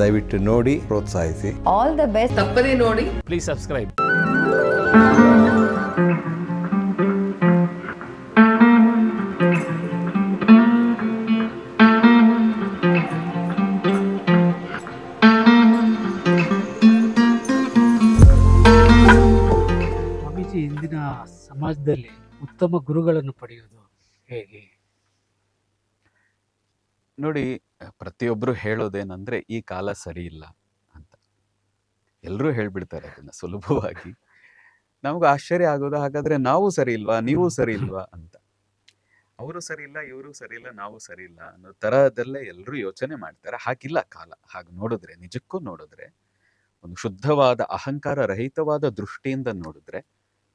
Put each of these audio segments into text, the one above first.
ದಯವಿಟ್ಟು ನೋಡಿ ಪ್ರೋತ್ಸಾಹಿಸಿ. ಆಲ್ ದ ಬೆಸ್ಟ್ ತಪ್ಪದೇ ನೋಡಿ. ಪ್ಲೀಸ್ ಸಬ್ಸ್ಕ್ರೈಬ್ ಸ್ವಾಮೀಜಿ ಇಂದಿನ ಸಮಾಜದಲ್ಲಿ ಉತ್ತಮ ಗುರುಗಳನ್ನು ಪಡೆಯೋದು ಹೇಗೆ? ನೋಡಿ ಪ್ರತಿಯೊಬ್ಬರು ಹೇಳೋದೇನಂದ್ರೆ, ಈ ಕಾಲ ಸರಿ ಇಲ್ಲ ಅಂತ. ಎಲ್ಲರೂ ಹೇಳ್ಬಿಡ್ತಾರೆ ಅದನ್ನು ಸುಲಭವಾಗಿ. ನಮ್ಗೆ ಆಶ್ಚರ್ಯ ಆಗೋದು ಹಾಗಾದ್ರೆ ನಾವು ಸರಿ ಇಲ್ವಾ ನೀವು ಸರಿ ಇಲ್ವಾ ಅಂತ. ಅವರು ಸರಿ ಇಲ್ಲ ಇವರು ಸರಿ ಇಲ್ಲ ನಾವು ಸರಿ ಇಲ್ಲ ಅನ್ನೋ ಥರದಲ್ಲೇ ಎಲ್ಲರೂ ಯೋಚನೆ ಮಾಡ್ತಾರೆ. ಹಾಗಿಲ್ಲ ಕಾಲ. ಹಾಗೆ ನೋಡಿದ್ರೆ, ನಿಜಕ್ಕೂ ನೋಡಿದ್ರೆ, ಒಂದು ಶುದ್ಧವಾದ, ಅಹಂಕಾರ ರಹಿತವಾದ ದೃಷ್ಟಿಯಿಂದ ನೋಡಿದ್ರೆ,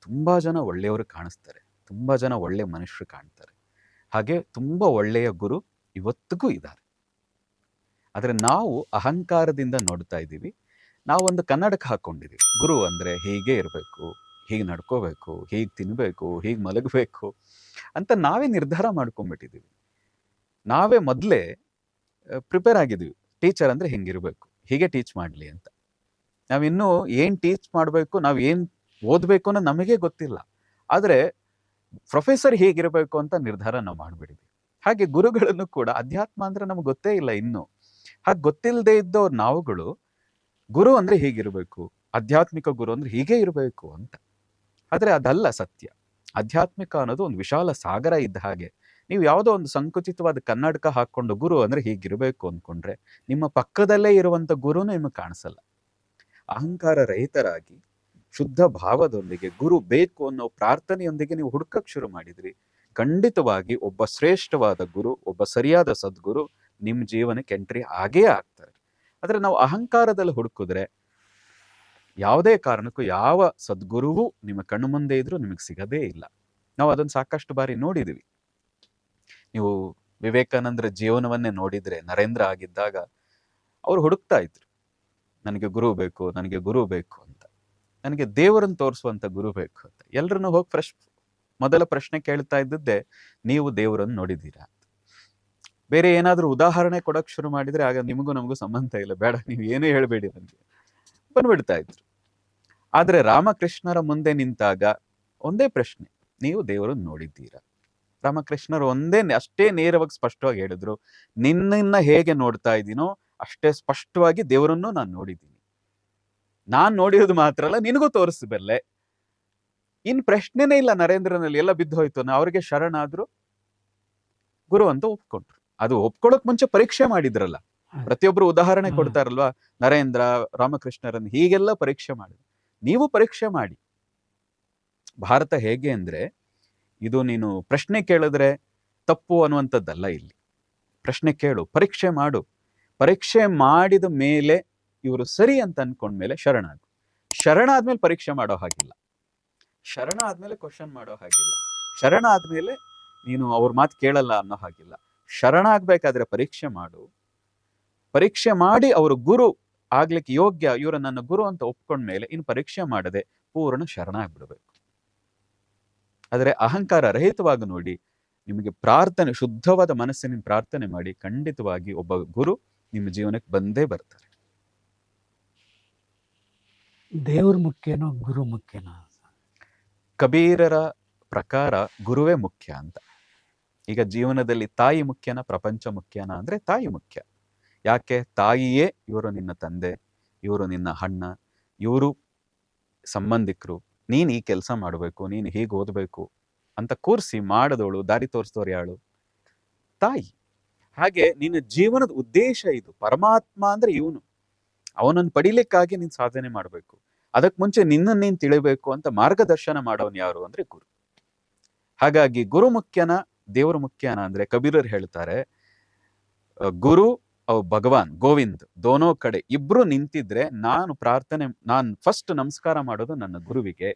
ತುಂಬಾ ಜನ ಒಳ್ಳೆಯವರು ಕಾಣಿಸ್ತಾರೆ. ತುಂಬಾ ಜನ ಒಳ್ಳೆ ಮನುಷ್ಯರು ಕಾಣ್ತಾರೆ. ಹಾಗೆ ತುಂಬಾ ಒಳ್ಳೆಯ ಗುರು ಇವತ್ತಿಗೂ ಇದ್ದಾರೆ. ಆದರೆ ನಾವು ಅಹಂಕಾರದಿಂದ ನೋಡ್ತಾ ಇದ್ದೀವಿ. ನಾವೊಂದು ಕನ್ನಡಕ್ಕೆ ಹಾಕೊಂಡಿದೀವಿ ಗುರು ಅಂದರೆ ಹೀಗೆ ಇರಬೇಕು, ಹೀಗೆ ನಡ್ಕೋಬೇಕು, ಹೀಗೆ ತಿನ್ನಬೇಕು ಹೀಗೆ ಮಲಗಬೇಕು ಅಂತ ನಾವೇ ನಿರ್ಧಾರ ಮಾಡ್ಕೊಂಬಿಟ್ಟಿದ್ದೀವಿ ನಾವೇ ಮೊದಲೇ ಪ್ರಿಪೇರ್ ಆಗಿದ್ದೀವಿ. ಟೀಚರ್ ಅಂದರೆ ಹಿಂಗಿರಬೇಕು, ಹೀಗೆ ಟೀಚ್ ಮಾಡಲಿ ಅಂತ. ನಾವಿನ್ನೂ ಏನು ಟೀಚ್ ಮಾಡಬೇಕು, ನಾವು ಏನು ಓದಬೇಕು ಅನ್ನೋ ನಮಗೆ ಗೊತ್ತಿಲ್ಲ. ಆದರೆ ಪ್ರೊಫೆಸರ್ ಹೇಗಿರಬೇಕು ಅಂತ ನಿರ್ಧಾರ ನಾವು ಮಾಡ್ಬಿಟ್ಟಿದ್ವಿ ಹಾಗೆ ಗುರುಗಳನ್ನು ಕೂಡ ಅಧ್ಯಾತ್ಮ ಅಂದ್ರೆ ನಮ್ಗೆ ಗೊತ್ತೇ ಇಲ್ಲ ಇನ್ನು. ಹಾಗೆ ಗೊತ್ತಿಲ್ಲದೆ ಇದ್ದವ್ರ ನಾವುಗಳು, ಗುರು ಅಂದ್ರೆ ಹೀಗಿರ್ಬೇಕು, ಆಧ್ಯಾತ್ಮಿಕ ಗುರು ಅಂದ್ರೆ ಹೀಗೆ ಇರಬೇಕು ಅಂತ. ಆದರೆ ಅದಲ್ಲ ಸತ್ಯ. ಆಧ್ಯಾತ್ಮಿಕ ಅನ್ನೋದು ಒಂದು ವಿಶಾಲ ಸಾಗರ ಇದ್ದ ಹಾಗೆ. ನೀವು ಯಾವುದೋ ಒಂದು ಸಂಕುಚಿತವಾದ ಕನ್ನಡಕ ಹಾಕೊಂಡು ಗುರು ಅಂದ್ರೆ ಹೀಗಿರಬೇಕು ಅಂದ್ಕೊಂಡ್ರೆ ನಿಮ್ಮ ಪಕ್ಕದಲ್ಲೇ ಇರುವಂತ ಗುರುನು ನಿಮಗೆ ಕಾಣಿಸಲ್ಲ. ಅಹಂಕಾರ ರಹಿತರಾಗಿ, ಶುದ್ಧ ಭಾವದೊಂದಿಗೆ ಗುರು ಬೇಕು ಅನ್ನೋ ಪ್ರಾರ್ಥನೆಯೊಂದಿಗೆ ನೀವು ಹುಡುಕಕ್ಕೆ ಶುರು ಮಾಡಿದ್ರಿ. ಖಂಡಿತವಾಗಿ ಒಬ್ಬ ಶ್ರೇಷ್ಠವಾದ ಗುರು, ಒಬ್ಬ ಸರಿಯಾದ ಸದ್ಗುರು ನಿಮ್ಮ ಜೀವನಕ್ಕೆ ಎಂಟ್ರಿ ಆಗೇ ಆಗ್ತಾರೆ. ಆದರೆ ನಾವು ಅಹಂಕಾರದಲ್ಲಿ ಹುಡುಕಿದ್ರೆ ಯಾವುದೇ ಕಾರಣಕ್ಕೂ ಯಾವ ಸದ್ಗುರುವು ನಿಮ್ಮ ಕಣ್ಣು ಮುಂದೆ ಇದ್ರೂ ನಿಮಗೆ ಸಿಗದೇ ಇಲ್ಲ. ನಾವು ಅದನ್ನ ಸಾಕಷ್ಟು ಬಾರಿ ನೋಡಿದೀವಿ. ನೀವು ವಿವೇಕಾನಂದರ ಜೀವನವನ್ನೇ ನೋಡಿದ್ರೆ, ನರೇಂದ್ರ ಆಗಿದ್ದಾಗ ಅವರು ಹುಡುಕ್ತಾ ಇದ್ರು, ನನಗೆ ಗುರು ಬೇಕು, ನನಗೆ ಗುರು ಬೇಕು ಅಂತ. ನನಗೆ ದೇವರನ್ನು ತೋರಿಸುವಂತ ಗುರು ಬೇಕು ಅಂತ. ಎಲ್ಲರೂ ಹೋಗಿ ಫ್ರೆಶ್ ಮೊದಲ ಪ್ರಶ್ನೆ ಕೇಳ್ತಾ ಇದ್ದದ್ದೇ, ನೀವು ದೇವರನ್ನು ನೋಡಿದ್ದೀರಾ ಬೇರೆ ಏನಾದರೂ ಉದಾಹರಣೆ ಕೊಡೋಕೆ ಶುರು ಮಾಡಿದ್ರೆ ಆಗ ನಿಮಗೂ ನಮಗೂ ಸಂಬಂಧ ಇಲ್ಲ, ಬೇಡ, ನೀವು ಏನೂ ಹೇಳಬೇಡಿ ನನಗೆ ಬಂದ್ಬಿಡ್ತಾ ಇದ್ರು. ಆದರೆ ರಾಮಕೃಷ್ಣರ ಮುಂದೆ ನಿಂತಾಗ ಒಂದೇ ಪ್ರಶ್ನೆ, ನೀವು ದೇವರನ್ನು ನೋಡಿದ್ದೀರಾ? ರಾಮಕೃಷ್ಣರು ಒಂದೇ ಅಷ್ಟೇ ನೇರವಾಗಿ ಸ್ಪಷ್ಟವಾಗಿ ಹೇಳಿದ್ರು, ನಿನ್ನನ್ನ ಹೇಗೆ ನೋಡ್ತಾ ಇದ್ದೀನೋ ಅಷ್ಟೇ ಸ್ಪಷ್ಟವಾಗಿ ದೇವರನ್ನು ನಾನು ನೋಡಿದ್ದೀನಿ. ನಾನು ನೋಡಿರೋದು ಮಾತ್ರ ಅಲ್ಲ, ನಿನಗೂ ತೋರಿಸಬಲ್ಲೆ. ಇನ್ ಪ್ರಶ್ನೆನೇ ಇಲ್ಲ ನರೇಂದ್ರನಲ್ಲಿ ಎಲ್ಲ ಬಿದ್ದು ಹೋಯ್ತು. ನಾ ಅವ್ರಿಗೆ ಶರಣಾದ್ರು. ಗುರು ಅಂತ ಒಪ್ಕೊಂಡ್ರು. ಅದು ಒಪ್ಕೊಳ್ಳೋಕ್ ಮುಂಚೆ ಪರೀಕ್ಷೆ ಮಾಡಿದ್ರಲ್ಲ. ಪ್ರತಿಯೊಬ್ರು ಉದಾಹರಣೆ ಕೊಡ್ತಾರಲ್ವಾ? ನರೇಂದ್ರ ರಾಮಕೃಷ್ಣರನ್ನು ಹೀಗೆಲ್ಲ ಪರೀಕ್ಷೆ ಮಾಡಿದ್ರು. ನೀವು ಪರೀಕ್ಷೆ ಮಾಡಿ. ಭಾರತ ಹೇಗೆ ಅಂದ್ರೆ ಇದು ನೀನು ಪ್ರಶ್ನೆ ಕೇಳಿದ್ರೆ ತಪ್ಪು ಅನ್ನುವಂಥದ್ದಲ್ಲ ಇಲ್ಲಿ. ಪ್ರಶ್ನೆ ಕೇಳು ಪರೀಕ್ಷೆ ಮಾಡು. ಪರೀಕ್ಷೆ ಮಾಡಿದ ಮೇಲೆ ಇವರು ಸರಿ ಅಂತ ಅನ್ಕೊಂಡ್ಮೇಲೆ ಶರಣಾಗು. ಶರಣ ಆದ್ಮೇಲೆ ಪರೀಕ್ಷೆ ಮಾಡೋ ಹಾಗಿಲ್ಲ. ಶರಣ ಆದ್ಮೇಲೆ ಕ್ವಶನ್ ಮಾಡೋ ಹಾಗಿಲ್ಲ. ಶರಣ ಆದ್ಮೇಲೆ ನೀನು ಅವ್ರ ಮಾತು ಕೇಳಲ್ಲ ಅನ್ನೋ ಹಾಗಿಲ್ಲ. ಶರಣ ಆಗ್ಬೇಕಾದ್ರೆ ಪರೀಕ್ಷೆ ಮಾಡು. ಪರೀಕ್ಷೆ ಮಾಡಿ ಅವರು ಗುರು ಆಗ್ಲಿಕ್ಕೆ ಯೋಗ್ಯ, ಇವರು ನನ್ನ ಗುರು ಅಂತ ಒಪ್ಕೊಂಡ್ಮೇಲೆ ಇನ್ನು ಪರೀಕ್ಷೆ ಮಾಡದೆ ಪೂರ್ಣ ಶರಣ ಆಗ್ಬಿಡ್ಬೇಕು. ಆದರೆ ಅಹಂಕಾರ ರಹಿತವಾಗಿ ನೋಡಿ, ನಿಮಗೆ ಪ್ರಾರ್ಥನೆ, ಶುದ್ಧವಾದ ಮನಸ್ಸಿನ ಪ್ರಾರ್ಥನೆ ಮಾಡಿ ಖಂಡಿತವಾಗಿ ಒಬ್ಬ ಗುರು ನಿಮ್ಮ ಜೀವನಕ್ಕೆ ಬಂದೇ ಬರ್ತಾರೆ. ದೇವ್ರ ಮುಖ್ಯನೋ ಗುರು ಮುಖ್ಯನೋ ಕಬೀರರ ಪ್ರಕಾರ ಗುರುವೇ ಮುಖ್ಯ ಅಂತ. ಈಗ ಜೀವನದಲ್ಲಿ ತಾಯಿ ಮುಖ್ಯನ, ಪ್ರಪಂಚ ಮುಖ್ಯನ ಅಂದ್ರೆ ತಾಯಿ ಮುಖ್ಯ. ಯಾಕೆ? ತಾಯಿಯೇ ಇವರು ನಿನ್ನ ತಂದೆ, ಇವರು ನಿನ್ನ ಅಣ್ಣ, ಇವರು ಸಂಬಂಧಿಕರು. ನೀನ್ ಈ ಕೆಲಸ ಮಾಡಬೇಕು, ನೀನು ಹೀಗೆ ಓದಬೇಕು ಅಂತ ಕೂರಿಸಿ ಮಾಡದವಳು, ದಾರಿ ತೋರಿಸಿದವ್ರು ಯಾಳು? ತಾಯಿ. ಹಾಗೆ ನಿನ್ನ ಜೀವನದ ಉದ್ದೇಶ ಇದು. ಪರಮಾತ್ಮ ಅಂದ್ರೆ ಇವನು. ಅವನನ್ನು ಪಡಿಲಿಕ್ಕಾಗಿ ನೀನ್ ಸಾಧನೆ ಮಾಡಬೇಕು. ಅದಕ್ ಮುಂಚೆ ನಿನ್ನ ನೀನ್ ತಿಳಿಬೇಕು ಅಂತ ಮಾರ್ಗದರ್ಶನ ಮಾಡೋನ್ ಯಾರು ಅಂದ್ರೆ ಗುರು. ಹಾಗಾಗಿ ಗುರು ಮುಖ್ಯನ, ದೇವರು ಮುಖ್ಯನ ಅಂದ್ರೆ ಕಬೀರರು ಹೇಳ್ತಾರೆ ಗುರು, ಅವ್ ಭಗವಾನ್, ಗೋವಿಂದ್, ದೋನೋ ಕಡೆ ಇಬ್ರು ನಿಂತಿದ್ರೆ ನಾನು ಪ್ರಾರ್ಥನೆ, ನಾನ್ ಫಸ್ಟ್ ನಮಸ್ಕಾರ ಮಾಡೋದು ನನ್ನ ಗುರುವಿಗೆ.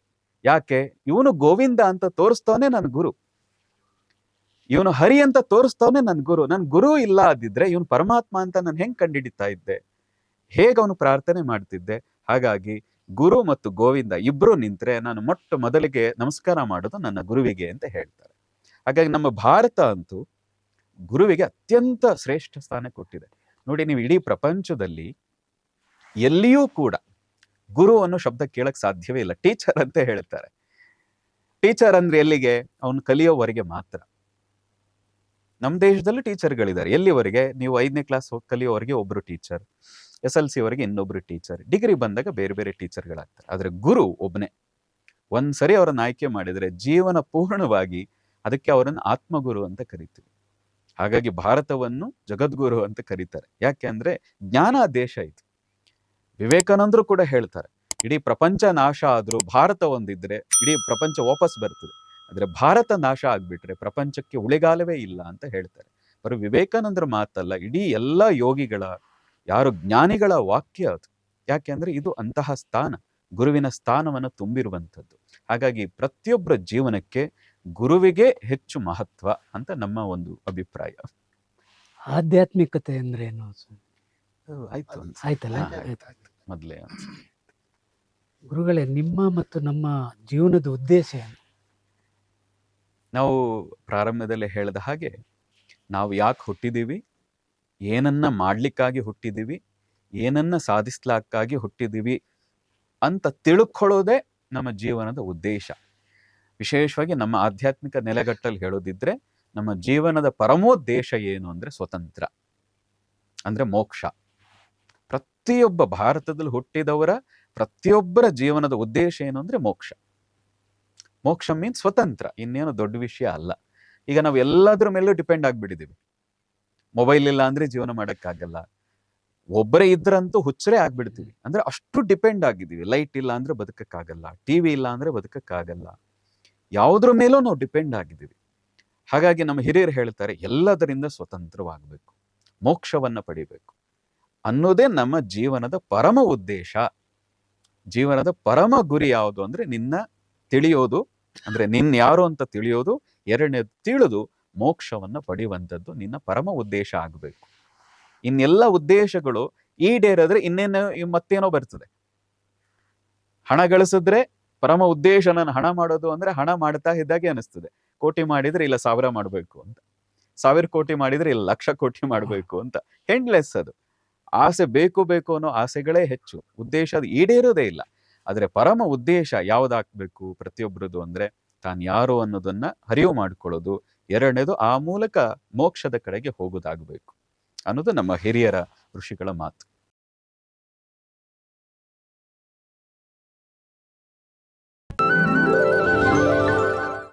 ಯಾಕೆ? ಇವನು ಗೋವಿಂದ ಅಂತ ತೋರಿಸ್ತವನೇ ನನ್ನ ಗುರು. ಇವನು ಹರಿ ಅಂತ ತೋರಿಸ್ತವನೇ ನನ್ನ ಗುರು. ನನ್ ಗುರು ಇಲ್ಲ ಆದಿದ್ರೆ ಇವನು ಪರಮಾತ್ಮ ಅಂತ ನಾನು ಹೆಂಗ್ ಕಂಡಿಡಿತಾ ಇದ್ದೆ? ಹೇಗೆ ಅವನು ಪ್ರಾರ್ಥನೆ ಮಾಡ್ತಿದ್ದೆ? ಹಾಗಾಗಿ ಗುರು ಮತ್ತು ಗೋವಿಂದ ಇಬ್ಬರು ನಿಂತ್ರೆ ನಾನು ಮೊಟ್ಟ ಮೊದಲಿಗೆ ನಮಸ್ಕಾರ ಮಾಡೋದು ನನ್ನ ಗುರುವಿಗೆ ಅಂತ ಹೇಳ್ತಾರೆ. ಹಾಗಾಗಿ ನಮ್ಮ ಭಾರತ ಅಂತೂ ಗುರುವಿಗೆ ಅತ್ಯಂತ ಶ್ರೇಷ್ಠ ಸ್ಥಾನ ಕೊಟ್ಟಿದೆ. ನೋಡಿ, ನೀವು ಇಡೀ ಪ್ರಪಂಚದಲ್ಲಿ ಎಲ್ಲಿಯೂ ಕೂಡ ಗುರು ಅನ್ನೋ ಶಬ್ದ ಕೇಳಕ್ ಸಾಧ್ಯವೇ ಇಲ್ಲ. ಟೀಚರ್ ಅಂತ ಹೇಳ್ತಾರೆ. ಟೀಚರ್ ಅಂದ್ರೆ ಎಲ್ಲಿಗೆ? ಅವನು ಕಲಿಯೋವರೆಗೆ ಮಾತ್ರ. ನಮ್ಮ ದೇಶದಲ್ಲೂ ಟೀಚರ್ಗಳಿದ್ದಾರೆ. ಎಲ್ಲಿವರೆಗೆ? ನೀವು ಐದನೇ ಕ್ಲಾಸ್ ಕಲಿಯೋವರೆಗೆ ಒಬ್ರು ಟೀಚರ್. ಎಸ್ ಎಲ್ ಸಿವರೆಗೆ ಇನ್ನೊಬ್ರು ಟೀಚರ್ ಡಿಗ್ರಿ ಬಂದಾಗ ಬೇರೆ ಬೇರೆ ಟೀಚರ್ಗಳಾಗ್ತಾರೆ ಆದ್ರೆ ಗುರು ಒಬ್ಬನೇ ಒಂದ್ಸರಿ ಅವರನ್ನ ಆಯ್ಕೆ ಮಾಡಿದ್ರೆ ಜೀವನ ಪೂರ್ಣವಾಗಿ ಅದಕ್ಕೆ ಅವರನ್ನು ಆತ್ಮಗುರು ಅಂತ ಕರಿತೀವಿ. ಹಾಗಾಗಿ ಭಾರತವನ್ನು ಜಗದ್ಗುರು ಅಂತ ಕರೀತಾರೆ. ಯಾಕೆ ಅಂದ್ರೆ ಜ್ಞಾನ ದೇಶ ಇದು. ವಿವೇಕಾನಂದರು ಕೂಡ ಹೇಳ್ತಾರೆ, ಇಡೀ ಪ್ರಪಂಚ ನಾಶ ಆದ್ರೂ ಭಾರತ ಒಂದಿದ್ರೆ, ಇಡೀ ಪ್ರಪಂಚ ವಾಪಸ್ ಬರ್ತದೆ. ಆದ್ರೆ ಭಾರತ ನಾಶ ಆಗ್ಬಿಟ್ರೆ ಪ್ರಪಂಚಕ್ಕೆ ಉಳಿಗಾಲವೇ ಇಲ್ಲ ಅಂತ ಹೇಳ್ತಾರೆ. ಬರೀ ವಿವೇಕಾನಂದರ ಮಾತಲ್ಲ, ಇಡೀ ಎಲ್ಲ ಯೋಗಿಗಳ ಯಾರು ಜ್ಞಾನಿಗಳ ವಾಕ್ಯ ಅದು. ಯಾಕೆಂದ್ರೆ ಇದು ಅಂತಹ ಸ್ಥಾನ ಗುರುವಿನ ಸ್ಥಾನವನ್ನು ತುಂಬಿರುವಂಥದ್ದು. ಹಾಗಾಗಿ ಪ್ರತಿಯೊಬ್ಬರ ಜೀವನಕ್ಕೆ ಗುರುವಿಗೆ ಹೆಚ್ಚು ಮಹತ್ವ ಅಂತ ನಮ್ಮ ಒಂದು ಅಭಿಪ್ರಾಯ. ಆಧ್ಯಾತ್ಮಿಕತೆ ಅಂದ್ರೆ ಏನು? ಆಯ್ತು ಆಯ್ತಲ್ಲ. ಮೊದ್ಲೇ ಗುರುಗಳೇ ನಿಮ್ಮ ಮತ್ತು ನಮ್ಮ ಜೀವನದ ಉದ್ದೇಶ ಏನು? ನಾವು ಪ್ರಾರಂಭದಲ್ಲಿ ಹೇಳಿದ ಹಾಗೆ ನಾವು ಯಾಕೆ ಹುಟ್ಟಿದೀವಿ? ಏನನ್ನ ಮಾಡ್ಲಿಕ್ಕಾಗಿ ಹುಟ್ಟಿದೀವಿ, ಏನನ್ನ ಸಾಧಿಸ್ಲಾಕ್ಕಾಗಿ ಹುಟ್ಟಿದೀವಿ ಅಂತ ತಿಳ್ಕೊಳ್ಳೋದೇ ನಮ್ಮ ಜೀವನದ ಉದ್ದೇಶ. ವಿಶೇಷವಾಗಿ ನಮ್ಮ ಆಧ್ಯಾತ್ಮಿಕ ನೆಲೆಗಟ್ಟಲ್ಲಿ ಹೇಳೋದಿದ್ರೆ ನಮ್ಮ ಜೀವನದ ಪರಮೋದ್ದೇಶ ಏನು ಅಂದ್ರೆ ಸ್ವತಂತ್ರ, ಅಂದ್ರೆ ಮೋಕ್ಷ. ಪ್ರತಿಯೊಬ್ಬ ಭಾರತದಲ್ಲಿ ಹುಟ್ಟಿದವರ ಪ್ರತಿಯೊಬ್ಬರ ಜೀವನದ ಉದ್ದೇಶ ಏನು ಅಂದ್ರೆ ಮೋಕ್ಷ. ಮೋಕ್ಷ ಮೀನ್ಸ್ ಸ್ವತಂತ್ರ, ಇನ್ನೇನು ದೊಡ್ಡ ವಿಷಯ ಅಲ್ಲ. ಈಗ ನಾವು ಎಲ್ಲದರ ಮೇಲೂ ಡಿಪೆಂಡ್ ಆಗ್ಬಿಟ್ಟಿದೀವಿ. ಮೊಬೈಲ್ ಇಲ್ಲ ಅಂದ್ರೆ ಜೀವನ ಮಾಡಕ್ಕಾಗಲ್ಲ. ಒಬ್ಬರೇ ಇದ್ರಂತೂ ಹುಚ್ಚರೇ ಆಗ್ಬಿಡ್ತೀವಿ. ಅಂದ್ರೆ ಅಷ್ಟು ಡಿಪೆಂಡ್ ಆಗಿದ್ದೀವಿ. ಲೈಟ್ ಇಲ್ಲ ಅಂದ್ರೆ ಬದುಕಕ್ಕಾಗಲ್ಲ. ಟಿವಿ ಇಲ್ಲ ಅಂದ್ರೆ ಬದುಕಕ್ಕಾಗಲ್ಲ. ಯಾವುದ್ರ ಮೇಲೂ ನಾವು ಡಿಪೆಂಡ್ ಆಗಿದ್ದೀವಿ. ಹಾಗಾಗಿ ನಮ್ಮ ಹಿರಿಯರು ಹೇಳ್ತಾರೆ, ಎಲ್ಲದರಿಂದ ಸ್ವತಂತ್ರವಾಗಬೇಕು. ಮೋಕ್ಷವನ್ನ ಪಡಿಬೇಕು. ಅನ್ನೋದೇ ನಮ್ಮ ಜೀವನದ ಪರಮ ಉದ್ದೇಶ. ಜೀವನದ ಪರಮ ಗುರಿ ಯಾವುದು ಅಂದ್ರೆ ನಿನ್ನ ತಿಳಿಯೋದು. ಅಂದ್ರೆ ನಿನ್ ಯಾರು ಅಂತ ತಿಳಿಯೋದು. ಎರಡನೇದು ತಿಳಿದು ಮೋಕ್ಷವನ್ನ ಪಡೆಯುವಂಥದ್ದು ನಿನ್ನ ಪರಮ ಉದ್ದೇಶ ಆಗಬೇಕು. ಇನ್ನೆಲ್ಲ ಉದ್ದೇಶಗಳು ಈಡೇರಿದ್ರೆ ಇನ್ನೇನೋ ಮತ್ತೇನೋ ಬರ್ತದೆ. ಹಣ ಗಳಿಸಿದ್ರೆ ಪರಮ ಉದ್ದೇಶ ನಾನು ಹಣ ಮಾಡೋದು ಅಂದ್ರೆ ಹಣ ಮಾಡ್ತಾ ಇದ್ದಾಗೆ ಅನಿಸ್ತದೆ ಕೋಟಿ ಮಾಡಿದ್ರೆ ಇಲ್ಲ, ಸಾವಿರ ಮಾಡಬೇಕು ಅಂತ. ಸಾವಿರ ಕೋಟಿ ಮಾಡಿದ್ರೆ ಇಲ್ಲ, ಲಕ್ಷ ಕೋಟಿ ಮಾಡಬೇಕು ಅಂತ. ಹೆಂಡ್ಲೆಸ್ ಅದು. ಆಸೆ ಬೇಕು ಬೇಕು ಅನ್ನೋ ಆಸೆಗಳೇ ಹೆಚ್ಚು. ಉದ್ದೇಶ ಅದು ಈಡೇರೋದೇ ಇಲ್ಲ. ಆದ್ರೆ ಪರಮ ಉದ್ದೇಶ ಯಾವ್ದಾಗ್ಬೇಕು ಪ್ರತಿಯೊಬ್ಬರದು ಅಂದ್ರೆ ತಾನು ಯಾರು ಅನ್ನೋದನ್ನ ಅರಿವು ಮಾಡ್ಕೊಳ್ಳೋದು ಎರಡನೇದು ಆ ಮೂಲಕ ಮೋಕ್ಷದ ಕಡೆಗೆ ಹೋಗೋದಾಗಬೇಕು ಅನ್ನೋದು ನಮ್ಮ ಹಿರಿಯರ ಋಷಿಗಳ ಮಾತು.